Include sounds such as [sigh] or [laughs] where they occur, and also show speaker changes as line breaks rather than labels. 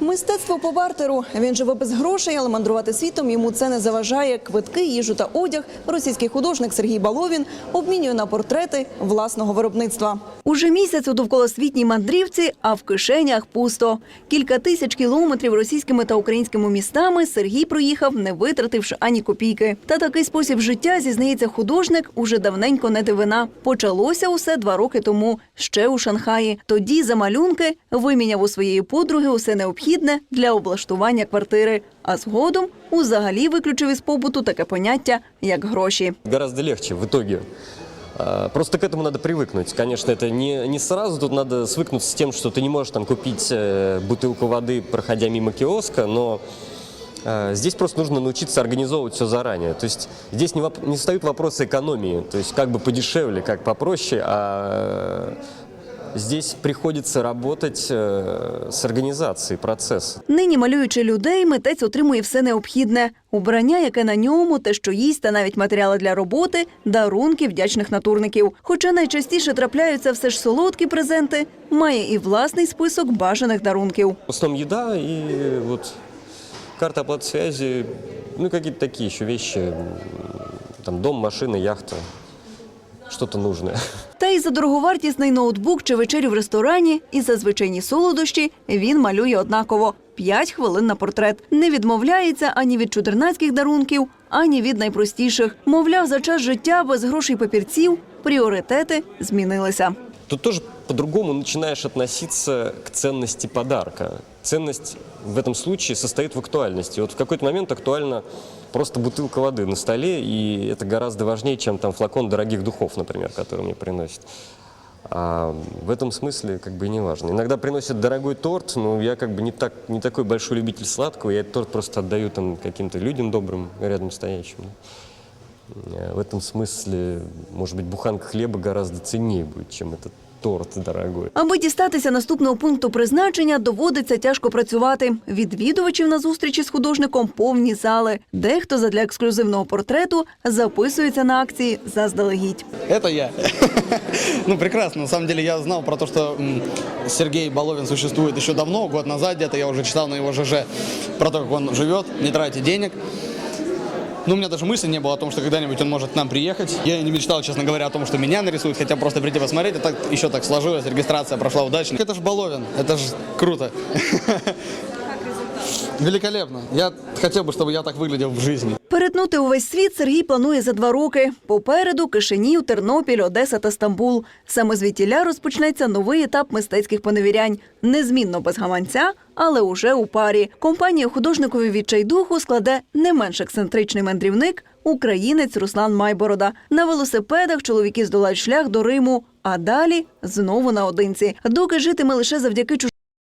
Мистецтво по бартеру. Він живе без грошей, але мандрувати світом йому це не заважає. Квитки, їжу та одяг. Російський художник Сергій Баловін обмінює на портрети власного виробництва. Уже місяць у довколосвітній мандрівці, а в кишенях пусто. Кілька тисяч кілометрів російськими та українськими містами Сергій проїхав, не витративши ані копійки. Та такий спосіб життя, зізнається художник, уже давненько не дивина. Почалося усе два роки тому, ще у Шанхаї. Тоді за малюнки виміняв у своєї подруги усе необхідне для облаштування квартири. А згодом узагалі виключив із побуту таке поняття, як гроші.
гораздо легче в итоге. А, Просто к этому надо привыкнуть. Конечно, это не, не сразу, тут надо свыкнуться с тем, что ты не можешь там купить э, бутылку воды, проходя мимо киоска, но э, здесь просто нужно научиться организовывать все заранее. То есть здесь не, воп- не встают вопросы экономии, то есть как бы подешевле, как попроще, а э, здесь приходится работать э, с организацией процесса.
Нині малюючи людей, митець отримує все необхідне: убрання, яке на ньому, те, що їсть, та навіть матеріали для роботи, дарунки вдячних натурників. Хоча найчастіше трапляються все ж солодкі презенти, має і власний список бажаних дарунків.
В еда и вот карта оплаты связи, ну какие-то такие еще вещи, там дом, машина, яхта, что-то нужное. [laughs]
Та й за дороговартісний ноутбук чи вечерю в ресторані, і за звичайні солодощі він малює однаково. П'ять хвилин на портрет. Не відмовляється ані від чудернацьких дарунків, ані від найпростіших. Мовляв, за час життя без грошей папірців пріоритети змінилися.
Тут тоже по-другому начинаешь относиться к ценности подарка. Ценность в этом случае состоит в актуальности. Вот в какой-то момент актуальна просто бутылка воды на столе, и это гораздо важнее, чем там флакон дорогих духов, например, который мне приносят. А в этом смысле как бы не важно. Иногда приносят дорогой торт, но я как бы не, так, не такой большой любитель сладкого, я этот торт просто отдаю там каким-то людям добрым, рядом стоящим. Э, В этом смысле, может быть, буханка хлеба гораздо ценнее будет, чем этот торт дорогой.
Аби дістатися наступного пункту призначення, доводиться тяжко працювати. Відвідувачів на зустрічі з художником повні зали. Дехто задля ексклюзивного портрету записується на акції заздалегідь.
Это я. [laughs] Ну, прекрасно. На самом деле я знал про то, что м, Сергей Баловин существует еще давно, год назад где-то я уже читал на его ЖЖ про то, как он живет, не тратит денег. Ну, у меня даже мысли не было о том, что когда-нибудь он может к нам приехать. Я и не мечтал, честно говоря, о том, что меня нарисуют, хотя просто прийти посмотреть, а так еще так сложилось, регистрация прошла удачно. Это же Баловин, это же круто. [laughs] Великолепно. Я хотел бы, чтобы я так выглядел в жизни.
Перетнути увесь світ Сергій планує за два роки. Попереду Кишинів, Тернопіль, Одеса та Стамбул. Саме звідтіля розпочнеться новий етап мистецьких поневірянь. Незмінно без гаманця, але уже у парі. Компанію художникові відчайдуху складе не менш ексцентричний мандрівник, українець Руслан Майборода. На велосипедах чоловіки здолають шлях до Риму, а далі знову наодинці. Доки житиме лише завдяки чужим